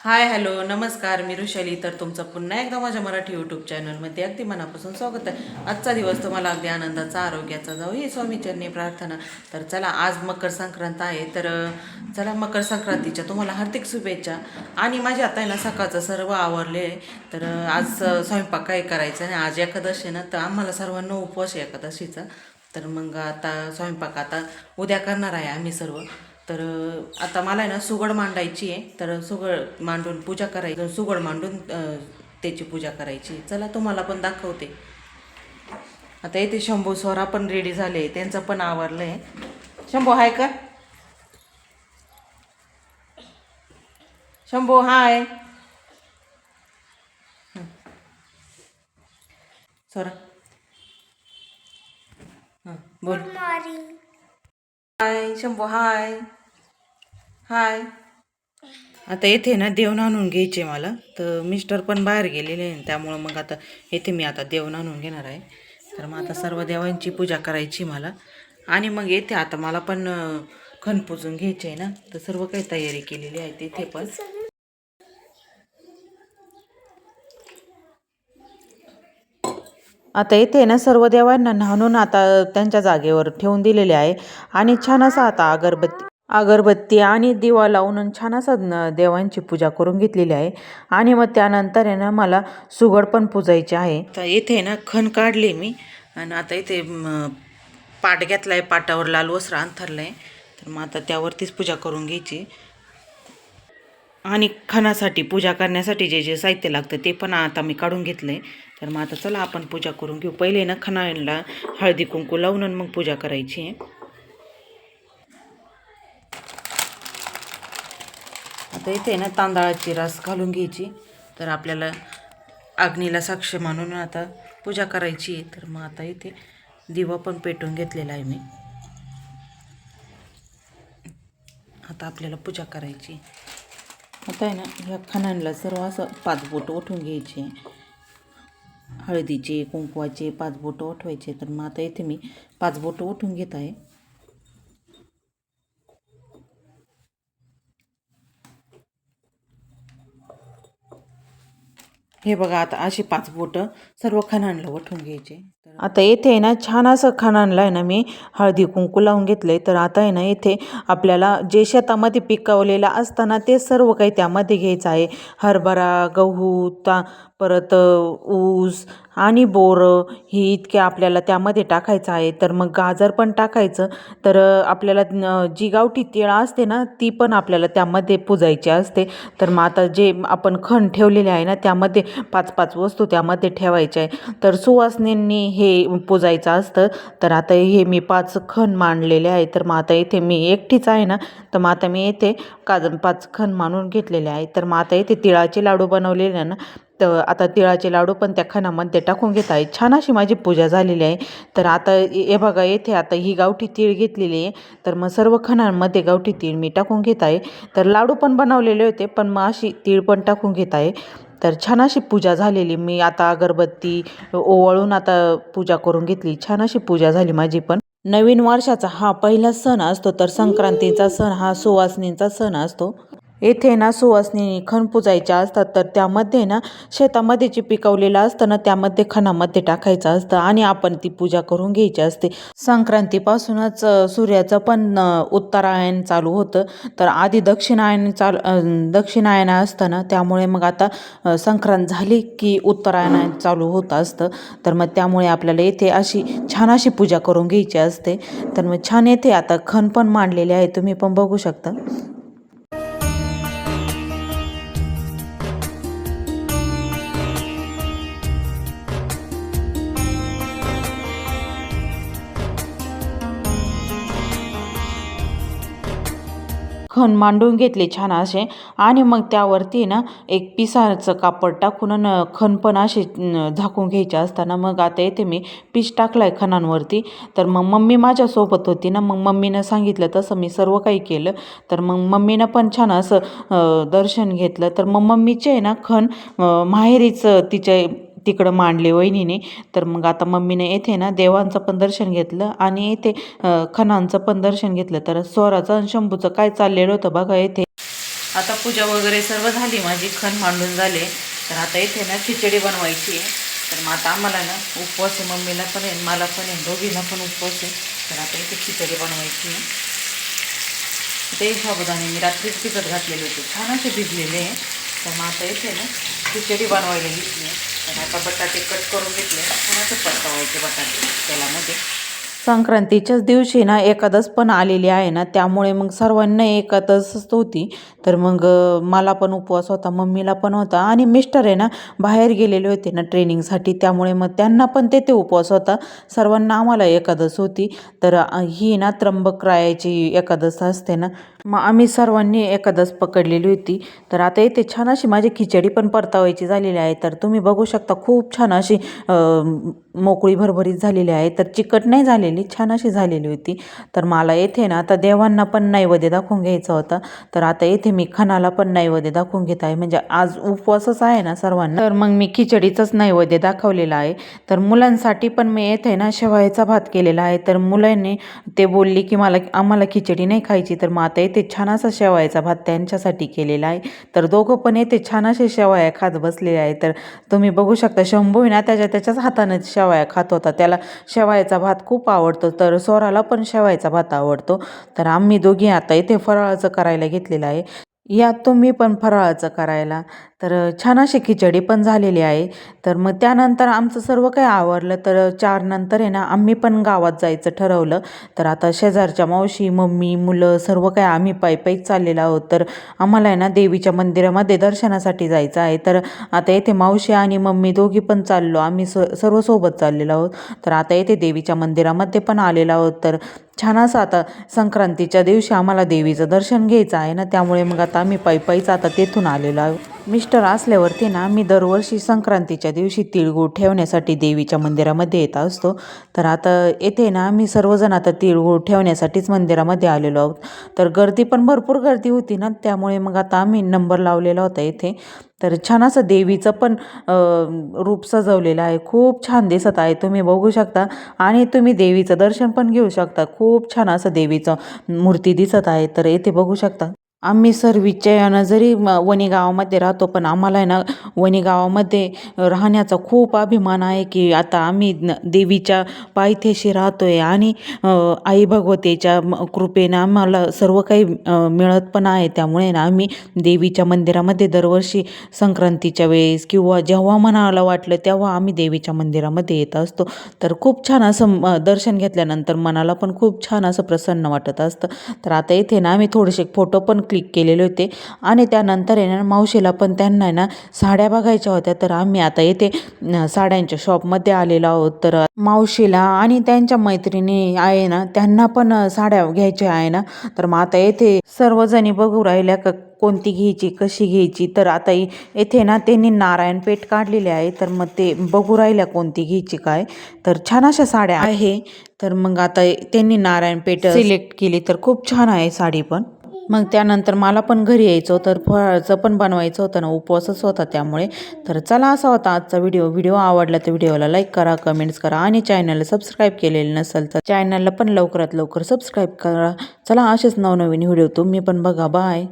Hi hello नमस्कार मी ऋषाली. तर तुमचं पुन्हा एकदा माझ्या मराठी यूट्यूब चॅनलमध्ये अगदी मनापासून स्वागत आहे. आजचा दिवस तुम्हाला अगदी आनंदाचा आरोग्याचा जाऊ ही स्वामीचरणी प्रार्थना. तर चला आज मकर संक्रांत आहे. तर चला मकर संक्रांतीच्या तुम्हाला हार्दिक शुभेच्छा. आणि माझे आता आहे ना सकाळचं सर्व आवरले. आहे तर आज स्वयंपाक काय करायचं आणि आज एकादशी ना तर आम्हाला सर्वांना उपवास आहे एकादशीचा. तर मग आता स्वयंपाक आता उद्या करणार आहे आम्ही सर्व. तर आता मला आहे ना सुगड मांडायची आहे. तर सुगड मांडून पूजा करायची. सुगड मांडून त्याची पूजा करायची चला तुम्हाला पण दाखवते. आता येथे शंभू स्वरा पण रेडी झाले त्यांचं पण आवरलं आहे शंभू हाय का? शंभू हाय. सोरा. स्वरा हां बोल. हाय शंभू हाय हाय आता येथे ना देवण आणून घ्यायचे मला. तर मिस्टर पण बाहेर गेलेले आहे त्यामुळं मग आता येथे मी आता देवण आणून घेणार आहे. तर मग आता सर्व देवांची पूजा करायची मला. आणि मग येथे आता मला पण अं, खण पुजून घ्यायचे आहे ना. तर सर्व काही तयारी केलेली आहे तिथे पण. आता येथे ना सर्व देवांना न्हाणून आता त्यांच्या जागेवर ठेवून दिलेले आहे. आणि छान असा आता अगरबत्ती अगरबत्ती आणि दिवा लावून छान असा न- देवांची पूजा करून घेतलेली आहे. आणि मग त्यानंतर आहे ना मला सुगड पण पूजायची आहे. तर येथे ना खण काढले मी. आणि आता इथे पाट घेतला आहे पाटावर लाल वस्त्र अंथरलं आहे तर मग आता त्यावरतीच पूजा करून घ्यायची. आणि खणासाठी पूजा करण्यासाठी जे जे साहित्य लागतं ते पण आता मी काढून घेतलं आहे तर मग आता चला आपण पूजा करून घेऊ. पहिले ना खणाला हळदी कुंकू लावून आणि मग पूजा करायची आहे. आता इथे ना तांदळाची रस घालून घ्यायची. तर आपल्याला अग्नीला साक्ष मानून आता पूजा करायची आहे. तर मग आता इथे दिवा पण पेटून घेतलेला आहे मी. आता आपल्याला पूजा करायची आहे. आता आहे ना ह्या खणांना सर्व असं पाच बोट उठून आहे. हळदीचे कुंकवाचे पाच बोटं उठवायचे तर मग आता इथे मी पाच बोटं उठून घेत आहे. हे बघा आता अशी पाच बोटं सर्व खणांना उठून घ्यायचे. आता येथे आहे ना छान असं खणांना आहे ना मी हळदी कुंकू लावून घेतलंय. तर आता आहे ना येथे आपल्याला जे शेतामध्ये पिकवलेलं असताना ते सर्व काही त्यामध्ये घ्यायचं आहे. हरभरा गहू ता परत ऊस आणि बोरं ही इतके आपल्याला त्यामध्ये टाकायचं आहे. तर मग गाजर पण टाकायचं. तर आपल्याला जी गावठी तीळ असते ना ती पण आपल्याला त्यामध्ये पुजायची असते. तर मग आता जे आपण खण ठेवलेले आहे ना त्यामध्ये पाच पाच वस्तू त्यामध्ये ठेवायच्या आहे. तर सुवासनींनी हे पुजायचं असतं. तर आता हे मी पाच खण मांडलेले आहे. तर मग आता इथे मी एकटीच आहे ना तर मग आता मी येथे काज पाच खण मांडून घेतलेले आहे. तर मग आता इथे तिळाचे लाडू बनवलेले आहे ना तर आता तिळाचे लाडू पण त्या खणामध्ये टाकून घेत आहे. छान अशी माझी पूजा झालेली आहे. तर आता हे बघा येथे आता ही गावठी तीळ घेतलेली आहे. तर मग सर्व खणांमध्ये गावठी तीळ मी टाकून घेत आहे. तर लाडू पण बनवलेले होते पण मग अशी तीळ पण टाकून घेत आहे. तर छान अशी पूजा झालेली. मी आता अगरबत्ती ओवाळून आता पूजा करून घेतली. छान अशी पूजा झाली माझी पण. नवीन वर्षाचा हा पहिला सण असतो तर संक्रांतीचा सण हा सुवासनींचा सण असतो. येथे ना सुवासनी खणपूजायच्या असतात तर त्यामध्ये ना शेतामध्ये जे पिकवलेलं असतं ना त्यामध्ये खणामध्ये टाकायचं असतं आणि आपण ती पूजा करून घ्यायची असते. संक्रांतीपासूनच सूर्याचं पण उत्तरायण चालू होतं. तर आधी दक्षिणायन चालू दक्षिणायन असतं ना त्यामुळे मग आता संक्रांत झाली की उत्तरायण चालू होत असतं. तर मग त्यामुळे आपल्याला येथे अशी छान अशी पूजा करून घ्यायची असते. तर मग छान येथे आता खण पण मांडलेले आहे तुम्ही पण बघू शकता. खण मांडून घेतले छान असे. आणि मग त्यावरती ना एक पिसाचं कापड टाकून न खण पण असे झाकून घ्यायचे असताना मग आता येते मी पीस टाकलाय खणांवरती. तर मग मम्मी माझ्यासोबत होती ना मग मम्मीनं सांगितलं तसं मी सर्व काही केलं. तर मग मम्मीनं पण छान असं दर्शन घेतलं. तर मग मम्मीचे आहे ना खण माहेरीचं माहेरीच तिच्या तिकडं मांडले वहिनीने. तर मग आता मम्मीने येथे ना देवांचं पण दर्शन घेतलं आणि येथे खणांचं पण दर्शन घेतलं. तर स्वराचं आणि शंभूचं काय चाललेलं होतं बघा येथे. आता पूजा वगैरे सर्व झाली माझी खण मांडून झाले. तर आता इथे ना खिचडी बनवायची आहे. तर मग आता आम्हाला ना उपवास आहे मम्मीला पण आहे मला पण आहे दोघींना पण उपवास आहे. तर आता इथे खिचडी बनवायची आहे. ते साबुदाणे मी रात्रीच भिजत घातलेले होते. छान असे भिजलेले आहे. तर मग आता इथे ना खिचडी बनवायला घेतली आहे. तर आता बटाटे कट करून घेतले. छान असे परतवायचे बटाटे तेलामध्ये. संक्रांतीच्याच दिवशी ना एकादस पण आलेली आहे ना त्यामुळे मग सर्वांना एकादसच होती. तर मग मला पण उपवास होता मम्मीला पण होता आणि मिस्टर आहे ना बाहेर गेलेले होते ना ट्रेनिंगसाठी त्यामुळे मग त्यांना पण तेथे उपवास होता. सर्वांना आम्हाला एकादस होती. तर ही ना त्र्यंबक रायाची एकादस असते ना मग आम्ही सर्वांनी एकादश पकडलेली होती. तर आता इथे छान अशी माझी खिचडी पण परतावायची झालेली आहे. तर तुम्ही बघू शकता खूप छान अशी मोकळी भरभरीत झालेली आहे. तर चिकट नाही झालेली छान अशी झालेली होती. तर मला येथे ना आता देवांना पण नैवेद्य दाखवून घ्यायचा होता. तर आता येथे मी खणाला पण नैवेद्य दाखवून घेत आहे. म्हणजे आज उपवासच आहे ना सर्वांना. तर मग मी खिचडीचंच नैवेद्य दाखवलेला आहे. तर मुलांसाठी पण मी येथे ना शेवायचा भात केलेला आहे. तर मुलांनी ते बोलली की मला आम्हाला खिचडी नाही खायची. तर मग आता येथे ते छान असा शेवायचा भात त्यांच्यासाठी केलेला आहे. तर दोघं पण येथे छान असे शेवाया खात बसलेले आहे तर तुम्ही बघू शकता शंभू ना त्याच्या त्याच्याच हाताने शेवाया खात होता. त्याला शेवायचा भात खूप आवडतो. तर स्वराला पण शेवायचा भात आवडतो. तर आम्ही दोघी आता इथे फराळाचं करायला घेतलेलं आहे. या तुम्ही पण फराळाचं करायला. तर छान अशी खिचडी पण झालेली आहे. तर मग त्यानंतर आमचं सर्व काही आवरलं. तर चार नंतर आहे ना आम्ही पण गावात जायचं ठरवलं. तर आता शेजारच्या मावशी मम्मी मुलं सर्व काही आम्ही पायी पायी चाललेलो आहोत. तर आम्हाला आहे ना देवीच्या मंदिरामध्ये दर्शनासाठी जायचं आहे. तर आता येथे मावशी आणि मम्मी दोघी पण चाललो. आम्ही स सर्व सोबत चाललेलो आहोत. तर आता येथे देवीच्या मंदिरामध्ये पण आलेलो आहोत. तर छान असं आता संक्रांतीच्या दिवशी आम्हाला देवीचं दर्शन घ्यायचं आहे ना त्यामुळे मग आता आम्ही पायी पायीच आता तेथून आलेलो आहो. मिस्टर असल्यावरती ना आम्ही दरवर्षी संक्रांतीच्या दिवशी तिळगूळ ठेवण्यासाठी देवीच्या मंदिरामध्ये येत असतो. तर आता येथे ना आम्ही सर्वजण आता तिळगूळ ठेवण्यासाठीच मंदिरामध्ये आलेलो आहोत. तर गर्दी पण भरपूर गर्दी होती ना त्यामुळे मग आता आम्ही नंबर लावलेला होता येथे तर छान असं देवीचं पण रूप सजवलेलं आहे. खूप छान दिसत आहे. तुम्ही बघू शकता. आणि तुम्ही देवीचं दर्शन पण घेऊ शकता. खूप छान असं देवीचं मूर्ती दिसत आहे. तर येथे बघू शकता. आम्ही सर्वीच्या जरी म- वणी गावामध्ये राहतो पण आम्हाला आहे ना वणी गावामध्ये राहण्याचा खूप अभिमान आहे की आता आम्ही न- देवीच्या पायथ्याशी राहतो आहे आणि आई भगवतीच्या म- कृपेनं आम्हाला सर्व काही मिळत पण आहे. त्यामुळे ना आम्ही देवीच्या मंदिरामध्ये दरवर्षी संक्रांतीच्या वेळेस किंवा जेव्हा मनाला वाटलं तेव्हा आम्ही देवीच्या मंदिरामध्ये येत असतो. तर खूप छान असं दर्शन घेतल्यानंतर मनाला पण खूप छान असं प्रसन्न वाटत असतं. तर आता इथे ना आम्ही थोडेसे फोटो पण क्लिक केलेले होते. आणि त्यानंतर आहे ना मावशीला पण त्यांना ना साड्या बघायच्या होत्या. तर आम्ही आता येथे साड्यांच्या शॉपमध्ये आलेलो आहोत. तर मावशीला आणि त्यांच्या मैत्रिणी आहे ना त्यांना पण साड्या घ्यायच्या आहे ना. तर मग आता येथे सर्वजणी बघू राहिल्या का कोणती घ्यायची कशी घ्यायची. तर आता येथे ना त्यांनी नारायणपेठ काढलेली आहे. तर मग ते बघू राहिल्या कोणती घ्यायची काय. तर छान अशा साड्या आहे. तर मग आता त्यांनी नारायणपेठ सिलेक्ट केली. तर खूप छान आहे साडी पण. मग त्यानंतर मला पण घरी यायचं होतं तर फळाचं पण बनवायचं होतं ना उपवासच होता त्यामुळे. तर चला असा होता आजचा व्हिडिओ व्हिडिओ आवडला तर व्हिडिओला लाईक करा कमेंट्स करा आणि चॅनलला सबस्क्राईब केलेलं नसेल तर चॅनलला पण लवकरात लवकर सबस्क्राईब करा. चला असेच नवनवीन व्हिडिओ तुम्ही पण बघा. बाय